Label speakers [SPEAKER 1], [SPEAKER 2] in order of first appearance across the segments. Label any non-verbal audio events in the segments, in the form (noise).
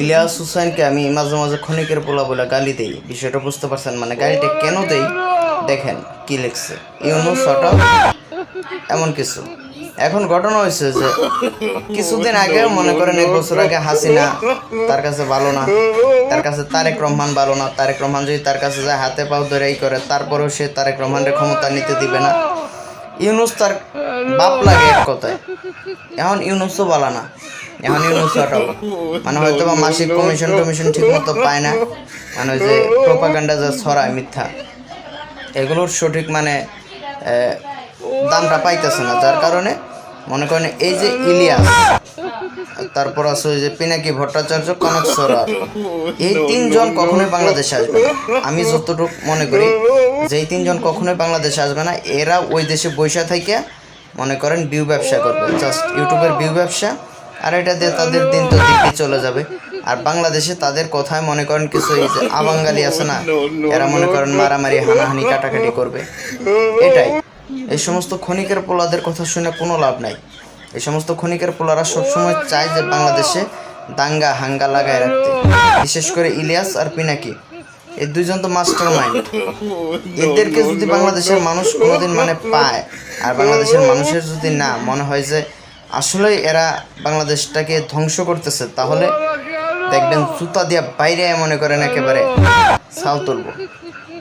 [SPEAKER 1] ইলিয়াস হুসাইনকে আমি মাঝে মাঝে ক্ষণিকের পোলা বলে গালি দেই। বিষয়টা বুঝতে পারছেন? মানে গালিটা কেন দেই? দেখেন কি লিখছে। ইউনো শর্ট এমন কিছু। এখন ঘটনা হয়েছে যে কিছুদিন আগে মনে করেন এক বছর আগে হাসিনা তার কাছে ভালো না। তার কাছে তারেক রহমান ভালো না। তারেক রহমান যদি তার কাছে যায়, হাতে পাও ধরে এই করে, তারপরেও সে তারেক রহমানের ক্ষমতা নিতে দিবে না। ইউনুস তার বাপ লাগে এক কথায়। এখন ইউনুসও বলা না। এখন ইউনুস (laughs) মানে হয়তো বা মাসিক কমিশন টমিশন ঠিক মতো পায় না। মানে যে প্রোপাগান্ডা যা ছড়ায় মিথ্যা। এগুলোর সঠিক মানে দামটা পাইতেছে না। যার কারণে মনে করেন এই যে ইলিয়াস তারপর আছে ওই যে পিনাকি ভট্টাচার্য কনক সরার এই তিনজন কখনোই বাংলাদেশে আসবে না। আমি যতটুকু মনে করি যে এই তিনজন কখনোই বাংলাদেশে আসবে না। এরা ওই দেশে বৈশা থেকে মনে করেন বিউ ব্যবসা করবে। জাস্ট ইউটিউবের বিউ ব্যবসা। আর এটা দিয়ে তাদের দিন তো দিব্যি চলে যাবে। আর বাংলাদেশে তাদের কথায় মনে করেন কিছু আবাঙ্গালি আছে না, এরা মনে করেন মারামারি, হানাহানি, কাটাকাটি করবে। এটাই। এই সমস্ত ক্ষণিকের পোলাদের কথা শুনে কোনো লাভ নাই। এই সমস্ত ক্ষণিকের পোলারা সবসময় চায় যে বাংলাদেশে দাঙ্গা, হাঙ্গা লাগায় রাখতে। বিশেষ করে ইলিয়াস আর পিনাকি। এই দুইজন তো মাস্টার মাইন্ড এদেরকে যদি বাংলাদেশের মানুষ কোনোদিন মানে পায়, আর বাংলাদেশের মানুষের যদি না, মনে হয় যে আসলেই এরা বাংলাদেশটাকে ধ্বংস করতেছে, তাহলে দেখবেন জুতা দিয়া বাইরে মনে করেন একেবারে ছাল তুলব।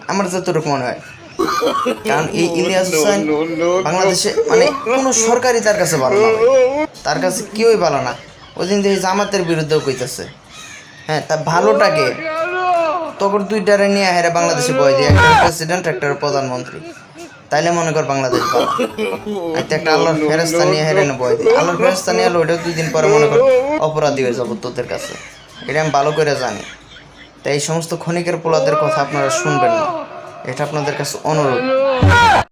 [SPEAKER 1] আমার যতটুকু মনে হয়। কারণ এই ইলিয়াস হোসেন বাংলাদেশে মানে কোনো সরকারি তার কাছে ভালো না। তার কাছে কেউই ভালো না। ওই দিন দেখি জামাতের বিরুদ্ধেও কইতেছে। হ্যাঁ তা ভালোটাকে। তখন দুইটারে নিয়ে হেরে বাংলাদেশে বয় দিয়ে। একটা প্রেসিডেন্ট একটা প্রধানমন্ত্রী। তাইলে মনে কর বাংলাদেশ একটা আল্লাহর ফেরস্তা নিয়ে হেরে নেব আল্লাহর ফেরস্তা নিয়ে এলো ওইটা দুই দিন পরে মনে কর অপরাধী হয়ে যাব তোদের কাছে। এটা আমি ভালো করে জানি। তাই এই সমস্ত ক্ষণিকের পোলাদের কথা আপনারা শুনবেন না। এটা আপনাদের কাছে অনুরোধ।